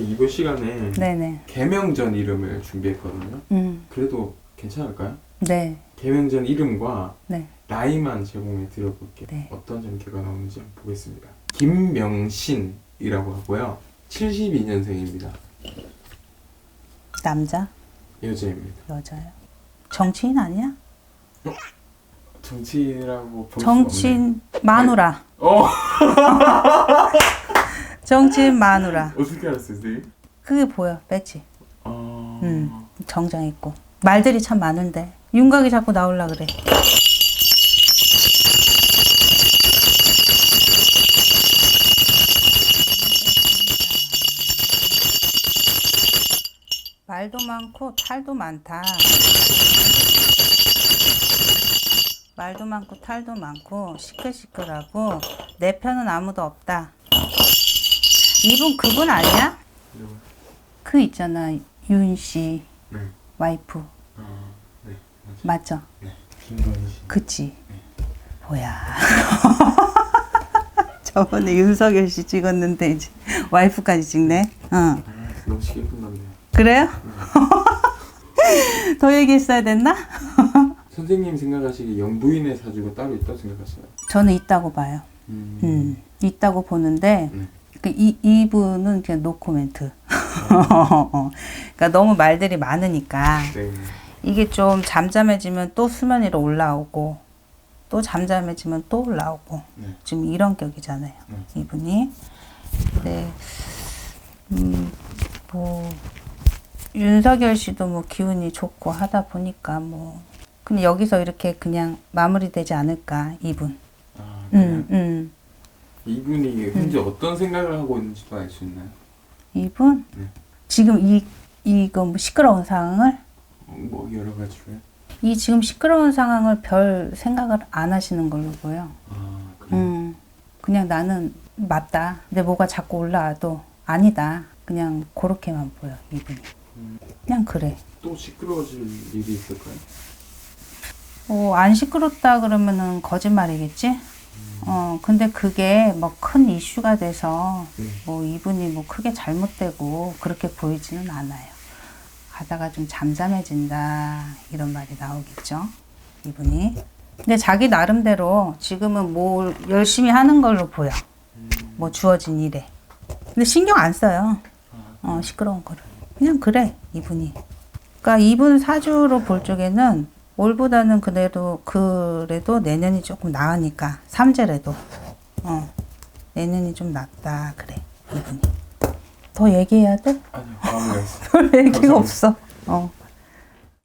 이번 시간에 네네. 개명전 이름을 준비했거든요. 음, 그래도 괜찮을까요? 네. 개명전 이름과 네. 라이만 제공해 드려볼게요. 네. 어떤 전개가 나오는지 한번 보겠습니다. 김명신이라고 하고요. 72년생입니다. 남자, 여자입니다. 여자요. 정치인 아니야? 정치인이라고 볼수 없네. 정치인 마누라. 어 정치인 마누라. 어떻게 알았어요, 선생님? 그게 보여, 배지. 어... 음. 정장 있고. 말들이 참 많은데. 윤곽이 자꾸 나올라 그래. 말도 많고 탈도 많다. 말도 많고 탈도 많고 시끌시끌하고 내 편은 아무도 없다. 이분 그분 아니야? 누구? 그 있잖아 윤 씨 네. 와이프 아, 네. 맞죠? 네. 김건희 씨. 그치? 뭐야? 저번에 윤석열 씨 찍었는데 이제 와이프까지 찍네. 어. 아, 너무 쉽게 끝났네요. 그래요? 더 얘기했어야 됐나? 선생님 생각하시기에 영부인의 사주가 따로 있다고 생각하시나요? 저는 있다고 봐요. 음. 음, 있다고 보는데 네. 그 이, 이분은 그냥 노 코멘트. 어, 그러니까 너무 말들이 많으니까 네. 이게 좀 잠잠해지면 또 수면 위로 올라오고 또 잠잠해지면 또 올라오고 네. 지금 이런 격이잖아요. 네. 이분이. 네. 음, 뭐 윤석열 씨도 뭐 기운이 좋고 하다 보니까 뭐 근데 여기서 이렇게 그냥 마무리되지 않을까 이분. 아? 음, 음. 이분이 현재 어떤 생각을 하고 있는지도 알 수 있나요? 이분 네. 지금 이 이거 뭐 시끄러운 상황을 어, 뭐 여러 가지로요? 이 지금 시끄러운 상황을 별 생각을 안 하시는 걸로 보여. 아, 그래요? 음, 그냥 나는 맞다. 내 뭐가 자꾸 올라와도 아니다. 그냥 그렇게만 보여 이분이. 음. 그냥 그래. 또 시끄러워질 일이 있을까요? 어, 안 시끄럽다 그러면은 거짓말이겠지? 어, 근데 그게 뭐 큰 이슈가 돼서 네. 뭐 이분이 뭐 크게 잘못되고 그렇게 보이지는 않아요. 가다가 좀 잠잠해진다 이런 말이 나오겠죠. 이분이. 근데 자기 나름대로 지금은 뭘 열심히 하는 걸로 보여. 뭐 주어진 일에. 근데 신경 안 써요. 아, 어, 시끄러운 거를. 그냥 그래, 이분이. 그러니까 이분 사주로 볼 적에는 올보다는 그래도, 그래도 내년이 조금 나으니까. 삼재래도. 어, 내년이 좀 낫다. 그래, 이분이. 더 얘기해야 돼? 아니요, 마음이 얘기가 감사합니다. 없어. 어.